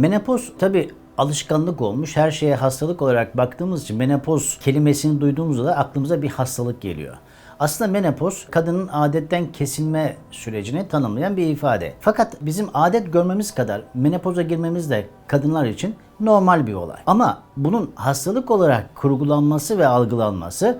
Menopoz tabi alışkanlık olmuş. Her şeye hastalık olarak baktığımız için menopoz kelimesini duyduğumuzda da aklımıza bir hastalık geliyor. Aslında menopoz kadının adetten kesilme sürecini tanımlayan bir ifade. Fakat bizim adet görmemiz kadar menopoza girmemiz de kadınlar için normal bir olay. Ama bunun hastalık olarak kurgulanması ve algılanması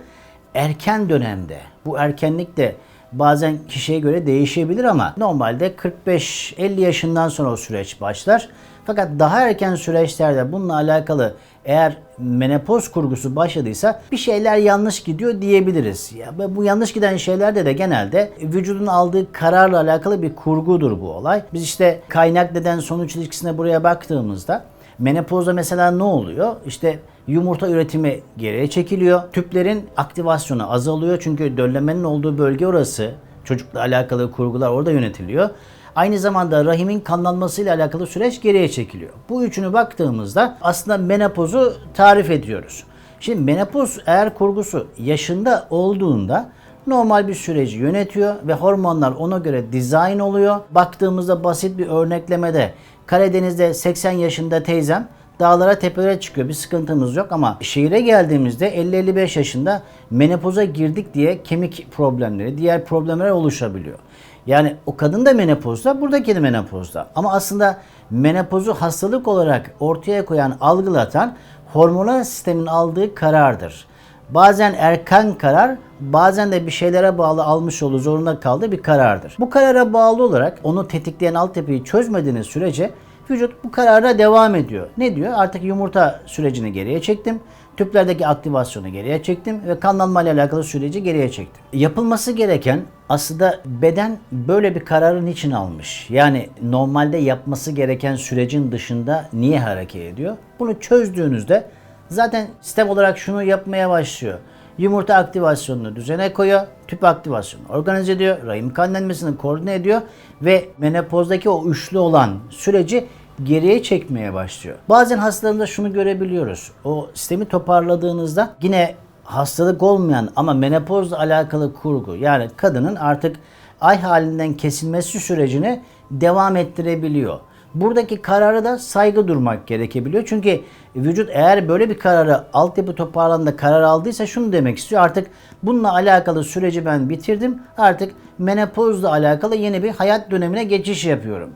erken dönemde. Bu erkenlik de bazen kişiye göre değişebilir ama normalde 45-50 yaşından sonra o süreç başlar. Fakat daha erken süreçlerde bununla alakalı eğer menopoz kurgusu başladıysa bir şeyler yanlış gidiyor diyebiliriz. Ya bu yanlış giden şeylerde de genelde vücudun aldığı kararla alakalı bir kurgudur bu olay. Biz işte kaynak neden sonuç ilişkisine buraya baktığımızda menopozda mesela ne oluyor? İşte yumurta üretimi geriye çekiliyor. Tüplerin aktivasyonu azalıyor çünkü döllemenin olduğu bölge orası. Çocukla alakalı kurgular orada yönetiliyor. Aynı zamanda rahimin kanlanmasıyla alakalı süreç geriye çekiliyor. Bu üçünü baktığımızda aslında menopozu tarif ediyoruz. Şimdi menopoz eğer kurgusu yaşında olduğunda normal bir süreci yönetiyor ve hormonlar ona göre dizayn oluyor. Baktığımızda basit bir örneklemede Karadeniz'de 80 yaşında teyzem dağlara tepelere çıkıyor. Bir sıkıntımız yok ama şehire geldiğimizde 50-55 yaşında menopoza girdik diye kemik problemleri, diğer problemler oluşabiliyor. Yani o kadın da menopozda, buradaki de menopozda. Ama aslında menopozu hastalık olarak ortaya koyan, algılatan hormonal sistemin aldığı karardır. Bazen erken karar, bazen de bir şeylere bağlı almış olduğu zorunda kaldığı bir karardır. Bu karara bağlı olarak onu tetikleyen altyapıyı çözmediğiniz sürece vücut bu karara devam ediyor. Ne diyor? Artık yumurta sürecini geriye çektim. Tüplerdeki aktivasyonu geriye çektim ve kanlanma ile alakalı süreci geriye çektim. Yapılması gereken aslında beden böyle bir kararın için almış. Yani normalde yapması gereken sürecin dışında niye hareket ediyor? Bunu çözdüğünüzde zaten sistem olarak şunu yapmaya başlıyor. Yumurta aktivasyonunu düzene koyuyor, tüp aktivasyonunu organize ediyor, rahim kanlanmasını koordine ediyor ve menopozdaki o üçlü olan süreci geriye çekmeye başlıyor. Bazen hastalarında şunu görebiliyoruz. O sistemi toparladığınızda yine hastalık olmayan ama menopozla alakalı kurgu yani kadının artık ay halinden kesilmesi sürecini devam ettirebiliyor. Buradaki karara da saygı durmak gerekebiliyor. Çünkü vücut eğer böyle bir kararı altyapı toparlandığında karar aldıysa şunu demek istiyor. Artık bununla alakalı süreci ben bitirdim. Artık menopozla alakalı yeni bir hayat dönemine geçiş yapıyorum.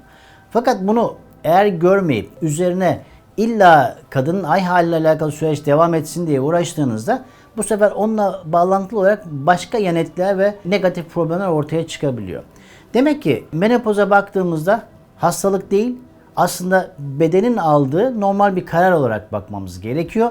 Fakat bunu eğer görmeyip üzerine illa kadının ay haliyle alakalı süreç devam etsin diye uğraştığınızda bu sefer onunla bağlantılı olarak başka yan etkiler ve negatif problemler ortaya çıkabiliyor. Demek ki menopoza baktığımızda hastalık değil aslında bedenin aldığı normal bir karar olarak bakmamız gerekiyor.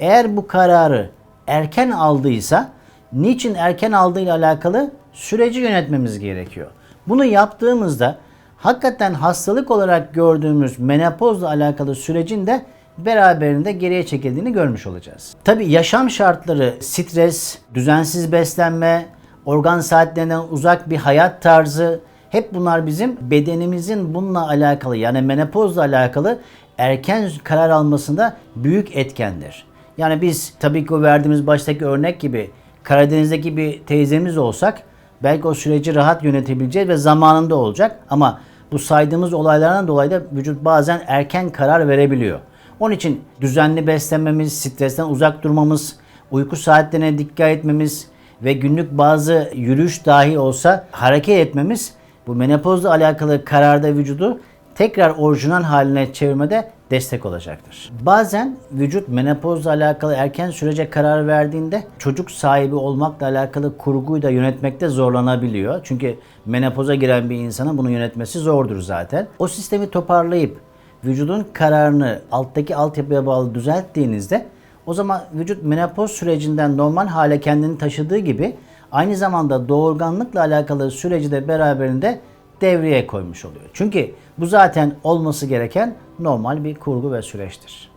Eğer bu kararı erken aldıysa niçin erken aldığıyla alakalı süreci yönetmemiz gerekiyor. Bunu yaptığımızda hakikaten hastalık olarak gördüğümüz menopozla alakalı sürecin de beraberinde geriye çekildiğini görmüş olacağız. Tabi yaşam şartları, stres, düzensiz beslenme, organ saatlerinden uzak bir hayat tarzı hep bunlar bizim bedenimizin bununla alakalı yani menopozla alakalı erken karar almasında büyük etkendir. Yani biz tabii ki o verdiğimiz baştaki örnek gibi Karadeniz'deki bir teyzemiz olsak belki o süreci rahat yönetebileceğiz ve zamanında olacak ama bu saydığımız olaylardan dolayı da vücut bazen erken karar verebiliyor. Onun için düzenli beslenmemiz, stresten uzak durmamız, uyku saatlerine dikkat etmemiz ve günlük bazı yürüyüş dahi olsa hareket etmemiz bu menopozla alakalı kararda vücudu tekrar orijinal haline çevirmede destek olacaktır. Bazen vücut menopozla alakalı erken sürece karar verdiğinde çocuk sahibi olmakla alakalı kurguyu da yönetmekte zorlanabiliyor. Çünkü menopoza giren bir insanın bunu yönetmesi zordur zaten. O sistemi toparlayıp vücudun kararını alttaki altyapıya bağlı düzelttiğinizde o zaman vücut menopoz sürecinden normal hale kendini taşıdığı gibi aynı zamanda doğurganlıkla alakalı süreci de beraberinde devreye koymuş oluyor. Çünkü bu zaten olması gereken normal bir kurgu ve süreçtir.